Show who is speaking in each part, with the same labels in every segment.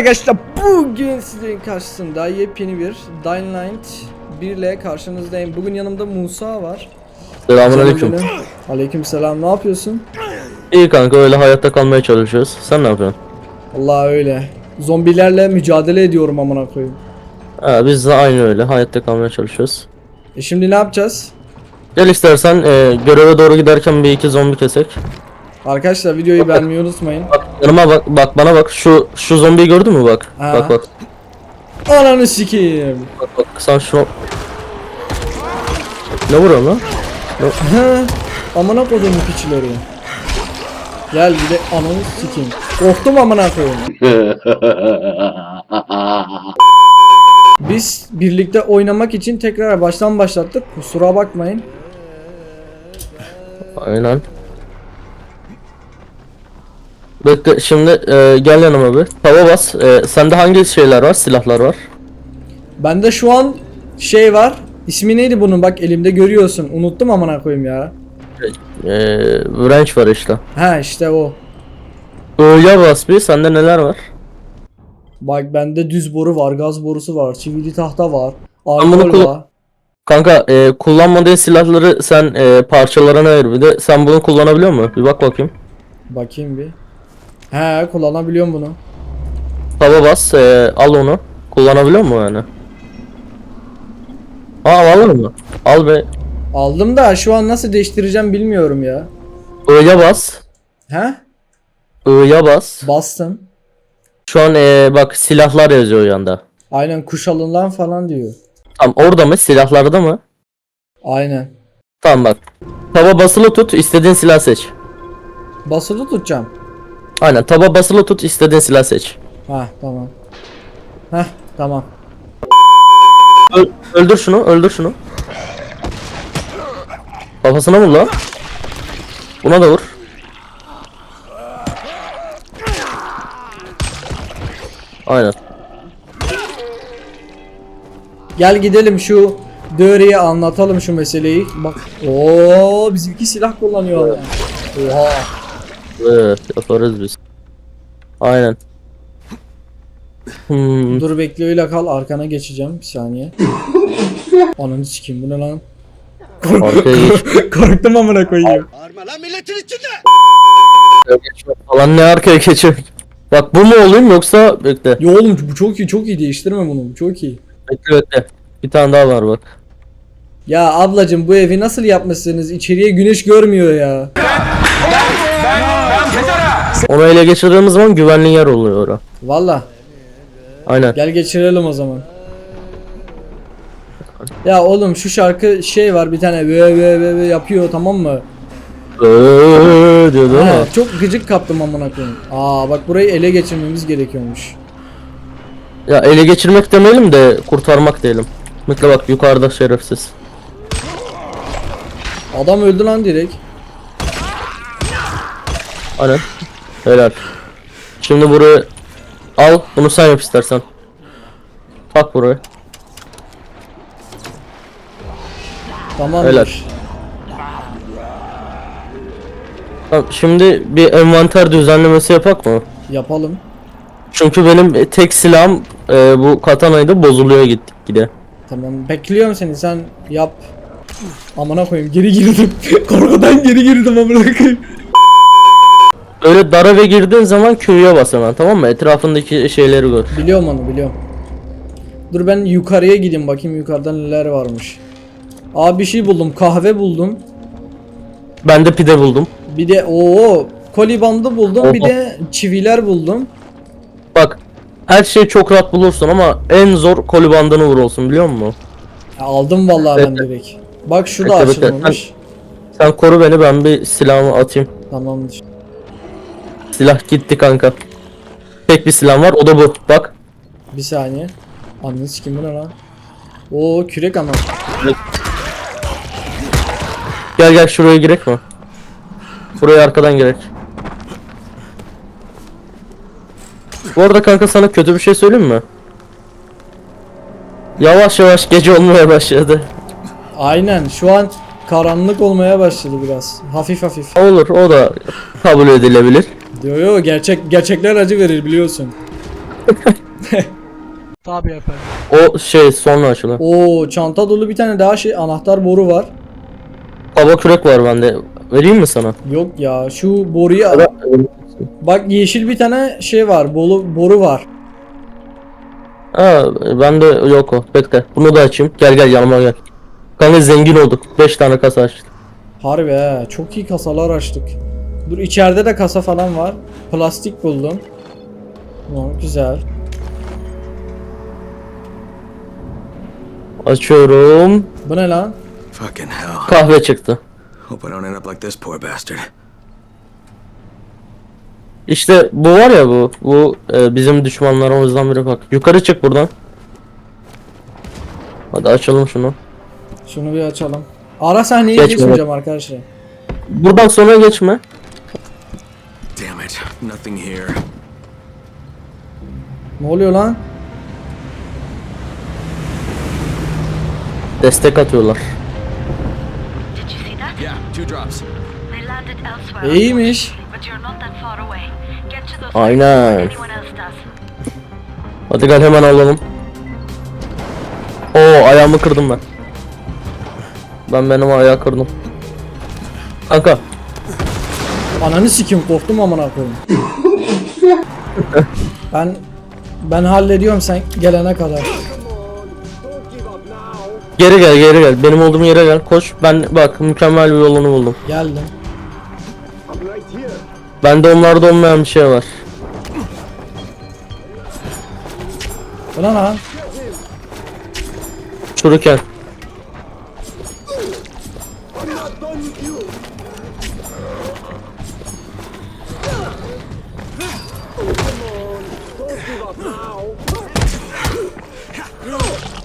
Speaker 1: arkadaşlar bugün sizin karşısında yepyeni bir Dying Light 1 ile karşınızdayım. Bugün yanımda Musa var.
Speaker 2: Selamünaleyküm.
Speaker 1: Aleyküm selam. Ne yapıyorsun?
Speaker 2: İyi kanka öyle hayatta kalmaya çalışıyoruz. Sen ne yapıyorsun?
Speaker 1: Allah öyle. Zombilerle mücadele ediyorum amına koyayım.
Speaker 2: Ha, biz de aynı öyle hayatta kalmaya çalışıyoruz.
Speaker 1: E şimdi ne yapacağız?
Speaker 2: Gel istersen e, göreve doğru giderken bir iki zombi kesek.
Speaker 1: Arkadaşlar videoyu beğenmeyi unutmayın.
Speaker 2: Bak yanıma bak, bak bana bak şu şu zombiyi gördün mü bak?
Speaker 1: Ha.
Speaker 2: Bak bak.
Speaker 1: Ananı sikeyim.
Speaker 2: Bak bak sen şu Ne vuruyorsun lan?
Speaker 1: He. Amına koydum piçileri. Gel bir de ananı sikeyim. Korktum amına koyayım. Biz birlikte oynamak için tekrar baştan başlattık. Kusura bakmayın.
Speaker 2: Aynen. Bekle şimdi e, gel yanıma bir. Tava bas. E, sende hangi şeyler var? Silahlar var.
Speaker 1: Bende şu an şey var. İsmi neydi bunun? Bak elimde görüyorsun. Unuttum amına koyayım ya.
Speaker 2: E, wrench var işte.
Speaker 1: Ha işte o.
Speaker 2: Öyle bas bir. Sende neler var?
Speaker 1: Bak bende düz boru var, gaz borusu var, çivili tahta var, alkol var.
Speaker 2: Kanka e, kullanmadığın silahları sen e, parçalarına ayır bir de sen bunu kullanabiliyor musun? Bir bak bakayım.
Speaker 1: Bakayım bir. He kullanabiliyorum bunu.
Speaker 2: Tava bas e, al onu. Kullanabiliyor musun yani? Aa alır mı? Al be.
Speaker 1: Aldım da şu an nasıl değiştireceğim bilmiyorum ya.
Speaker 2: I'ya bas.
Speaker 1: He?
Speaker 2: I'ya bas.
Speaker 1: Bastım.
Speaker 2: Şu an e, bak silahlar yazıyor yanda.
Speaker 1: Aynen kuş alından falan diyor.
Speaker 2: Tamam orada mı? Silahlarda mı?
Speaker 1: Aynen.
Speaker 2: Tamam bak. Taba basılı tut istediğin silah seç.
Speaker 1: Basılı tutacağım.
Speaker 2: Aynen taba basılı tut istediğin silah seç.
Speaker 1: Ha tamam. Heh tamam.
Speaker 2: Öl- öldür şunu öldür şunu. Kafasına vur lan. Buna da vur. Aynen.
Speaker 1: Gel gidelim şu Döre'ye anlatalım şu meseleyi. Bak. Oo bizimki silah kullanıyor. Oha.
Speaker 2: Evet yaparız biz. Aynen. Hmm.
Speaker 1: Dur bekle öyle kal arkana geçeceğim bir saniye. Ananı sikeyim bu ne lan?
Speaker 2: Arkaya geç.
Speaker 1: Korktum amına koyayım.
Speaker 2: geçme falan ne arkaya geçiyor. Bak bu mu olayım yoksa bekle.
Speaker 1: Yo oğlum bu çok iyi çok iyi değiştirme bunu bu çok iyi.
Speaker 2: Bekle bekle. Bir tane daha var bak.
Speaker 1: Ya ablacım bu evi nasıl yapmışsınız? İçeriye güneş görmüyor ya.
Speaker 2: Onu ele geçirdiğimiz zaman güvenli yer oluyor ora.
Speaker 1: Valla
Speaker 2: Aynen.
Speaker 1: gel geçirelim o zaman. Ya oğlum şu şarkı şey var bir tane ve ve ve yapıyor tamam mı?
Speaker 2: Eee diyor değil mi?
Speaker 1: Çok gıcık kaptım amına koyayım. Aa bak burayı ele geçirmemiz gerekiyormuş.
Speaker 2: Ya ele geçirmek demeyelim de kurtarmak diyelim. Bekle bak yukarıda şerefsiz.
Speaker 1: Adam öldü lan direkt.
Speaker 2: Aynen. Helal. Şimdi burayı al bunu sen yap istersen. Tak burayı.
Speaker 1: Tamam.
Speaker 2: Helal. Tamam, şimdi bir envanter düzenlemesi yapak mı?
Speaker 1: Yapalım.
Speaker 2: Çünkü benim tek silahım e, bu katanaydı bozuluyor gittik gide.
Speaker 1: Tamam bekliyorum seni sen yap. Amına koyayım geri girdim. Korkudan geri girdim amına koyayım.
Speaker 2: Öyle dara ve girdiğin zaman Q'ya bas hemen tamam mı? Etrafındaki şeyleri gör.
Speaker 1: Biliyorum onu biliyorum. Dur ben yukarıya gideyim bakayım yukarıda neler varmış. Aa bir şey buldum kahve buldum.
Speaker 2: Ben de pide buldum.
Speaker 1: Bir de o koli bandı buldum bir
Speaker 2: Oha.
Speaker 1: de çiviler buldum.
Speaker 2: Bak her şeyi çok rahat bulursun ama en zor koli bandını vur olsun biliyor musun?
Speaker 1: Ya, aldım vallahi ben
Speaker 2: Bekle.
Speaker 1: direkt. Bak şu da açılmamış.
Speaker 2: Sen koru beni ben bir silahımı atayım.
Speaker 1: Tamamdır.
Speaker 2: Silah gitti kanka. Tek bir silah var o da bu. Bak.
Speaker 1: Bir saniye. Ananı sikim bu ne lan? Oo kürek ama.
Speaker 2: Gel gel şuraya girek mi? Buraya arkadan girek. Bu arada kanka sana kötü bir şey söyleyeyim mi? Yavaş yavaş gece olmaya başladı.
Speaker 1: Aynen şu an karanlık olmaya başladı biraz. Hafif hafif.
Speaker 2: Olur o da kabul edilebilir.
Speaker 1: Yo yo gerçek gerçekler acı verir biliyorsun.
Speaker 3: Tabii efendim.
Speaker 2: O şey sonra açılıyor.
Speaker 1: Oo çanta dolu bir tane daha şey anahtar boru var.
Speaker 2: Hava kürek var bende. Vereyim mi sana?
Speaker 1: Yok ya şu boruyu
Speaker 2: da-
Speaker 1: bak yeşil bir tane şey var. Bolu, boru var.
Speaker 2: Ha, bende yok o. Bekle. Bunu da açayım. Gel gel yanıma gel. Kanka zengin olduk. 5 tane kasa açtık.
Speaker 1: Harbi he. Çok iyi kasalar açtık. Dur içeride de kasa falan var. Plastik buldum. Tamam güzel.
Speaker 2: Açıyorum.
Speaker 1: Bu ne lan?
Speaker 4: Fucking hell.
Speaker 2: Kahve çıktı.
Speaker 4: Hope I don't end up like this poor bastard.
Speaker 2: İşte bu var ya bu. Bu e, bizim düşmanlarımızdan biri bak. Yukarı çık buradan. Hadi açalım şunu.
Speaker 1: Şunu bir açalım. Ara sahneyi
Speaker 2: Geçme.
Speaker 1: geçmeyeceğim arkadaşlar.
Speaker 2: Buradan sonra geçme.
Speaker 4: İt. Nothing here.
Speaker 1: Ne oluyor lan?
Speaker 2: Destek atıyorlar.
Speaker 5: Did you see that?
Speaker 4: Yeah, two drops.
Speaker 5: They landed elsewhere.
Speaker 1: İyiymiş.
Speaker 5: But you're not that far away. Get to those
Speaker 2: Aynen.
Speaker 5: places before anyone else does.
Speaker 2: Hadi gel hemen alalım. Oo ayağımı kırdım ben. Ben benim ayağı kırdım. Kanka
Speaker 1: Ananı sikim korktum amına koyayım. ben ben hallediyorum sen gelene kadar.
Speaker 2: geri gel geri gel. Benim olduğum yere gel. Koş. Ben bak mükemmel bir yolunu buldum.
Speaker 1: Geldim.
Speaker 2: Bende onlarda olmayan bir şey var.
Speaker 1: Bu ne lan?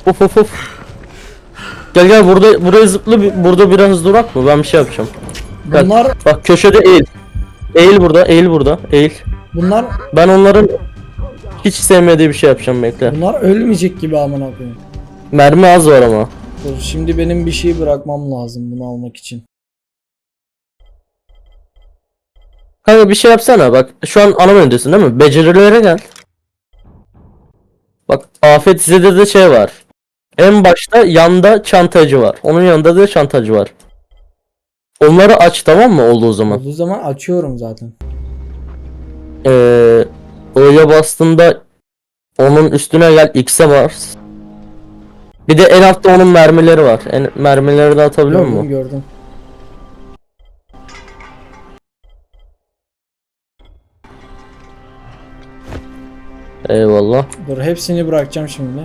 Speaker 2: Of of of. Gel gel burada buraya zıplı bir- burada biraz durak mı? Ben bir şey yapacağım. Gel.
Speaker 1: Bunlar
Speaker 2: Bak köşede eğil. Eğil burada, eğil burada, eğil.
Speaker 1: bunlar
Speaker 2: Ben onların hiç sevmediği bir şey yapacağım bekle.
Speaker 1: bunlar ölmeyecek gibi amına koyayım.
Speaker 2: Mermi az var ama.
Speaker 1: Dur şimdi benim bir şey bırakmam lazım bunu almak için.
Speaker 2: Kanka bir şey yapsana bak. Şu an ana menüdesin değil mi? Becerilere gel. Bak Afet Zede'de de şey var. En başta yanda çantacı var. Onun yanında da çantacı var. Onları aç tamam mı olduğu zaman?
Speaker 1: Olduğu zaman açıyorum zaten.
Speaker 2: Ee, O'ya bastığında onun üstüne gel X'e bas. Bir de en altta onun mermileri var. En, mermileri de atabiliyor
Speaker 1: Gördüm
Speaker 2: musun?
Speaker 1: gördüm.
Speaker 2: Eyvallah.
Speaker 1: Dur hepsini bırakacağım şimdi.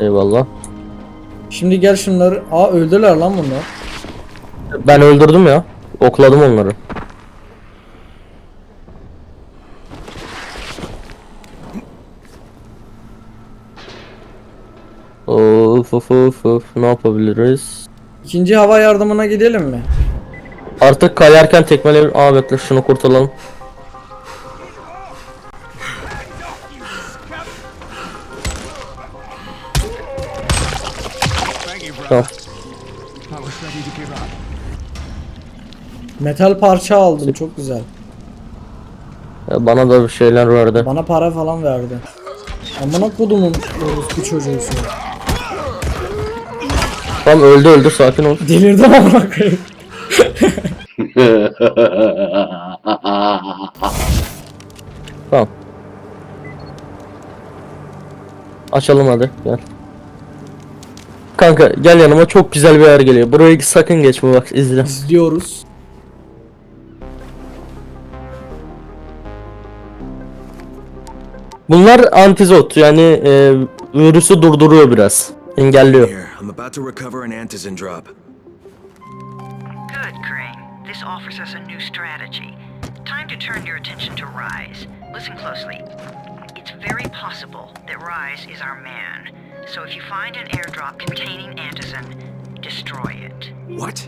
Speaker 2: Eyvallah.
Speaker 1: Şimdi gel şunları. Aa öldüler lan bunlar.
Speaker 2: Ben öldürdüm ya. Okladım onları. Of of of of ne yapabiliriz?
Speaker 1: İkinci hava yardımına gidelim mi?
Speaker 2: Artık kayarken tekmele Aa bekle şunu kurtulalım. Tamam.
Speaker 1: Metal parça aldım çok güzel.
Speaker 2: Ya Bana da bir şeyler verdi.
Speaker 1: Bana para falan verdi. Amına kodumun orospu çocuğu.
Speaker 2: Tamam öldü öldü sakin ol.
Speaker 1: Delirdim amına koyayım.
Speaker 2: Tamam. Açalım hadi gel. Kanka gel yanıma çok güzel bir yer geliyor. Burayı sakın geçme bak izle.
Speaker 1: İzliyoruz.
Speaker 2: Bunlar antizot yani e, virüsü durduruyor biraz. Engelliyor.
Speaker 4: Here, I'm about to recover an antizin drop.
Speaker 5: Good, Crane. This offers us a new strategy. Time to turn your attention to Rise. Listen closely. It's very possible that Rise is our man. So if you find an airdrop containing Antizin, destroy it.
Speaker 4: What?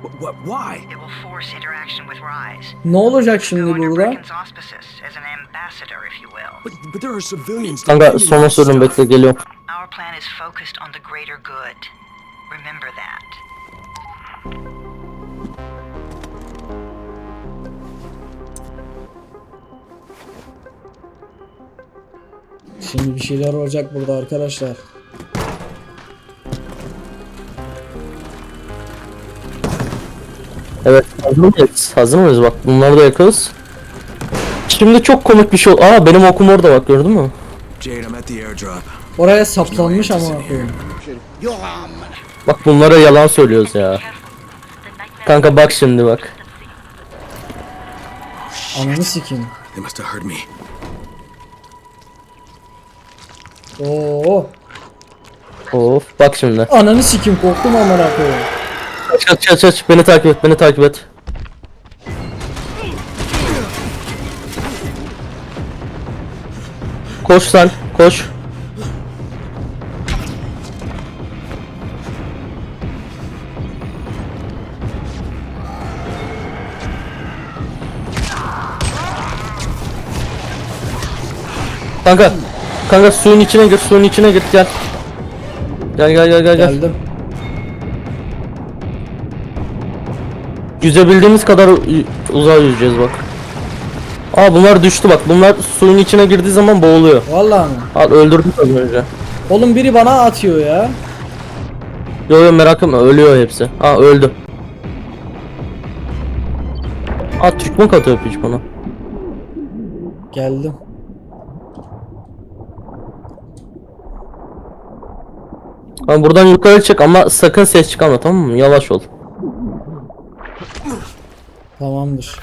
Speaker 4: What? what why?
Speaker 5: It will force interaction with Rise.
Speaker 1: Ne olacak şimdi
Speaker 5: under
Speaker 1: burada?
Speaker 5: Bricken's auspices as an ambassador, if you will.
Speaker 4: But, but there are civilians.
Speaker 2: Kanka sürün
Speaker 4: stuff.
Speaker 2: bekle geliyorum.
Speaker 5: Our plan is focused on the greater good. Remember that.
Speaker 1: Şimdi bir şeyler olacak burada arkadaşlar.
Speaker 2: Evet hazır mıyız? Hazır mıyız? Bak bunları da yakıyoruz. Şimdi çok komik bir şey oldu. Aa benim okum orada bak gördün mü?
Speaker 1: Oraya saplanmış ama koyayım.
Speaker 2: Bak bunlara yalan söylüyoruz ya. Kanka bak şimdi bak.
Speaker 1: Ananı sikeyim.
Speaker 4: They must have heard me.
Speaker 1: Oo.
Speaker 2: Of bak şimdi.
Speaker 1: Ananı sikeyim korktum amına koyayım.
Speaker 2: Kaç kaç kaç kaç beni takip et beni takip et. Koş sen koş. Kanka kanka suyun içine gir suyun içine gel. Gel gel gel gel gel.
Speaker 1: Geldim.
Speaker 2: Yüzebildiğimiz kadar uzağa yüzeceğiz bak. Aa bunlar düştü bak. Bunlar suyun içine girdiği zaman boğuluyor.
Speaker 1: Vallahi mi?
Speaker 2: Al öldürdük az önce.
Speaker 1: Oğlum biri bana atıyor ya.
Speaker 2: Yo yo merak etme ölüyor hepsi. Ha öldü. Aa Türkmen katıyor piç bana.
Speaker 1: Geldim.
Speaker 2: Ha buradan yukarı çık ama sakın ses çıkarma tamam mı? Yavaş ol.
Speaker 1: Tamamdır.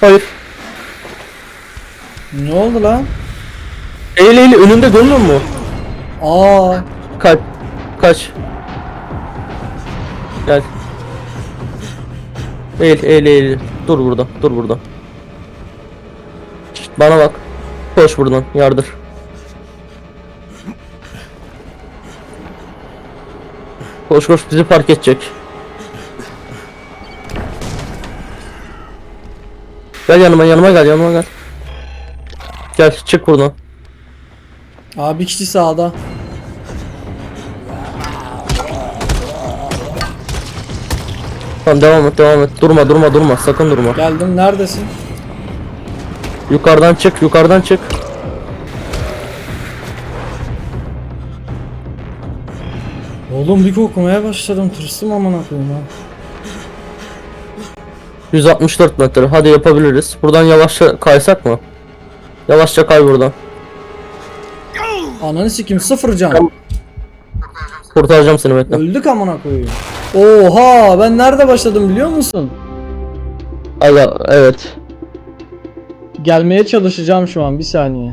Speaker 2: Hayır.
Speaker 1: Ne oldu lan?
Speaker 2: Eğil eğil önünde görmüyor musun?
Speaker 1: Aa.
Speaker 2: Kaç. Kaç. Gel. Eğil eğil eğil. Dur burada. Dur burada. Bana bak. Koş buradan. Yardır. Koş koş bizi fark edecek. Gel yanıma yanıma gel yanıma gel. Gel çık buradan.
Speaker 1: Aa bir kişi sağda.
Speaker 2: Tamam devam et devam et. Durma durma durma. Sakın durma.
Speaker 1: Geldim neredesin?
Speaker 2: Yukarıdan çık, yukarıdan çık.
Speaker 1: Oğlum bir kokmaya başladım tırstım amına koyayım ha.
Speaker 2: 164 metre. Hadi yapabiliriz. Buradan yavaşça kaysak mı? Yavaşça kay buradan.
Speaker 1: Ananı sikeyim sıfır can.
Speaker 2: Kurtaracağım seni bekle.
Speaker 1: Öldük amına koyayım. Oha ben nerede başladım biliyor musun?
Speaker 2: Allah evet.
Speaker 1: Gelmeye çalışacağım şu an bir saniye.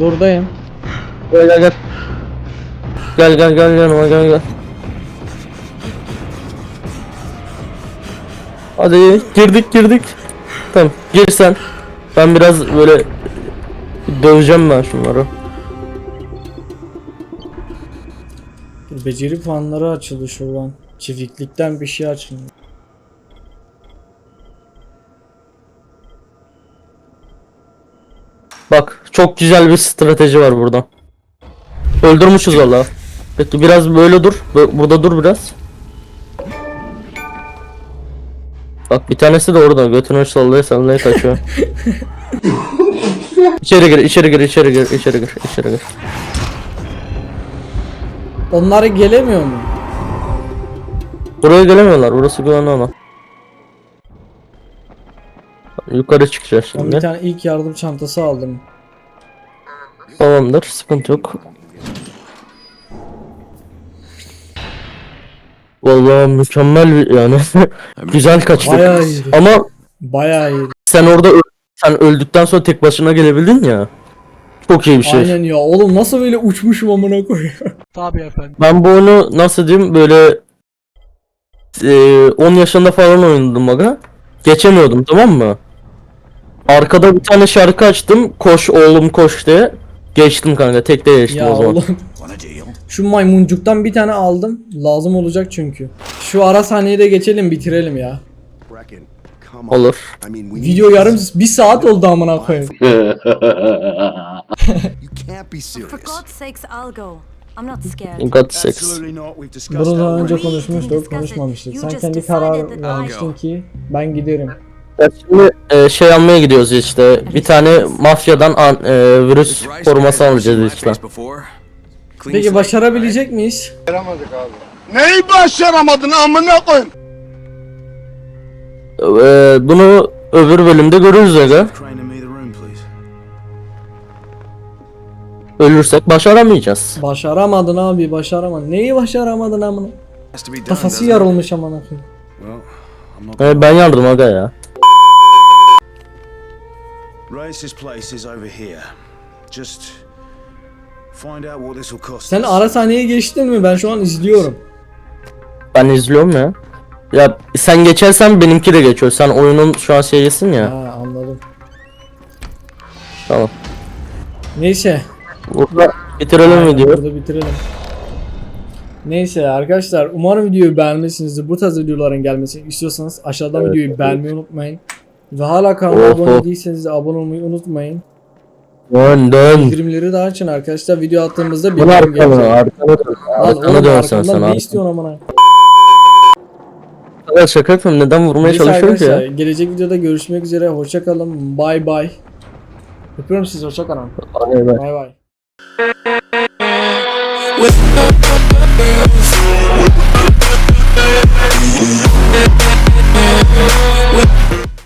Speaker 1: Buradayım.
Speaker 2: Gel gel gel. Gel gel gel yanıma gel gel. Hadi girdik girdik. Tamam gir sen. Ben biraz böyle döveceğim ben şunları.
Speaker 1: Dur, Beceri puanları açıldı şuradan. Çiftlikten bir şey açıldı.
Speaker 2: Bak çok güzel bir strateji var burada. Öldürmüşüz valla. Peki biraz böyle dur. Burada dur biraz. Bak bir tanesi de orada götünü sallaya sallaya kaçıyor. içeri gir, içeri gir, içeri gir, içeri gir, içeri gir.
Speaker 1: Onlar gelemiyor mu?
Speaker 2: Buraya gelemiyorlar. Burası güvenli alan. Yukarı çıkacağız
Speaker 1: Ben bir
Speaker 2: şimdi.
Speaker 1: tane ilk yardım çantası aldım.
Speaker 2: Tamamdır. Sıkıntı yok. Vallahi mükemmel bir yani güzel kaçtık.
Speaker 1: Bayağı iyi.
Speaker 2: Ama
Speaker 1: Bayağı iyi.
Speaker 2: Sen orada ö- sen öldükten sonra tek başına gelebildin ya. Çok iyi bir şey.
Speaker 1: Aynen ya. Oğlum nasıl böyle uçmuşum amına koyayım.
Speaker 2: Ben bu oyunu nasıl diyeyim böyle e, 10 yaşında falan oynadım aga. Geçemiyordum tamam mı? Arkada bir tane şarkı açtım. Koş oğlum koş diye. Geçtim kanka. Tekte geçtim
Speaker 1: ya
Speaker 2: o zaman.
Speaker 1: oğlum. Şu maymuncuktan bir tane aldım. Lazım olacak çünkü. Şu ara sahneyi de geçelim bitirelim ya.
Speaker 2: Olur.
Speaker 1: Video yarım bir saat oldu amına koyayım.
Speaker 3: You can't be
Speaker 6: For
Speaker 3: serious.
Speaker 6: God's sakes, I'll go. I'm not scared.
Speaker 2: God sex.
Speaker 3: Absolutely not. We've discussed
Speaker 1: Bunu daha önce konuşmuştuk, konuşmamıştık. Sen kendi karar vermiştin ki ben giderim.
Speaker 2: Ya şimdi e, şey almaya gidiyoruz işte. Bir tane mafyadan an- e, virüs koruması alacağız işte.
Speaker 1: Peki başarabilecek miyiz?
Speaker 7: Neyi başaramadın amına koyayım?
Speaker 2: E, bunu öbür bölümde görürüz aga. Ölürsek başaramayacağız.
Speaker 1: Başaramadın abi, başaramadın. Neyi başaramadın amına? Kafası yarılmış amına koyayım.
Speaker 4: Well, I'm not.
Speaker 2: E, ben yardım aga ya.
Speaker 4: Rice's place is over here. Just find out what this will cost.
Speaker 1: Sen ara sahneye geçtin mi? Ben şu an izliyorum.
Speaker 2: Ben izliyorum ya. Ya sen geçersen benimki de geçiyor. Sen oyunun şu an şeyisin ya.
Speaker 1: Ha anladım.
Speaker 2: Tamam.
Speaker 1: Neyse.
Speaker 2: Burada bitirelim
Speaker 1: Aynen,
Speaker 2: videoyu.
Speaker 1: Burada bitirelim. Neyse arkadaşlar umarım videoyu beğenmişsinizdir. Bu tarz videoların gelmesini istiyorsanız aşağıdan
Speaker 2: Evet,
Speaker 1: videoyu
Speaker 2: evet.
Speaker 1: beğenmeyi unutmayın. Ve hala kanala abone değilseniz de abone olmayı unutmayın.
Speaker 2: Dön dön.
Speaker 1: Bildirimleri de açın arkadaşlar. Video attığımızda
Speaker 2: bir
Speaker 1: bildirim gelecek.
Speaker 2: Arkana arkana
Speaker 1: dön.
Speaker 2: Arkana dön sen sen.
Speaker 1: Ne istiyorsun amına?
Speaker 2: Ya şaka yapıyorum. Neden vurmaya
Speaker 1: Neyse
Speaker 2: çalışıyorum ki ya?
Speaker 1: Gelecek videoda görüşmek üzere. Hoşça kalın. Bay bay. Öpüyorum sizi. Hoşça
Speaker 2: kalın. Bay
Speaker 1: bay. Bay bay. With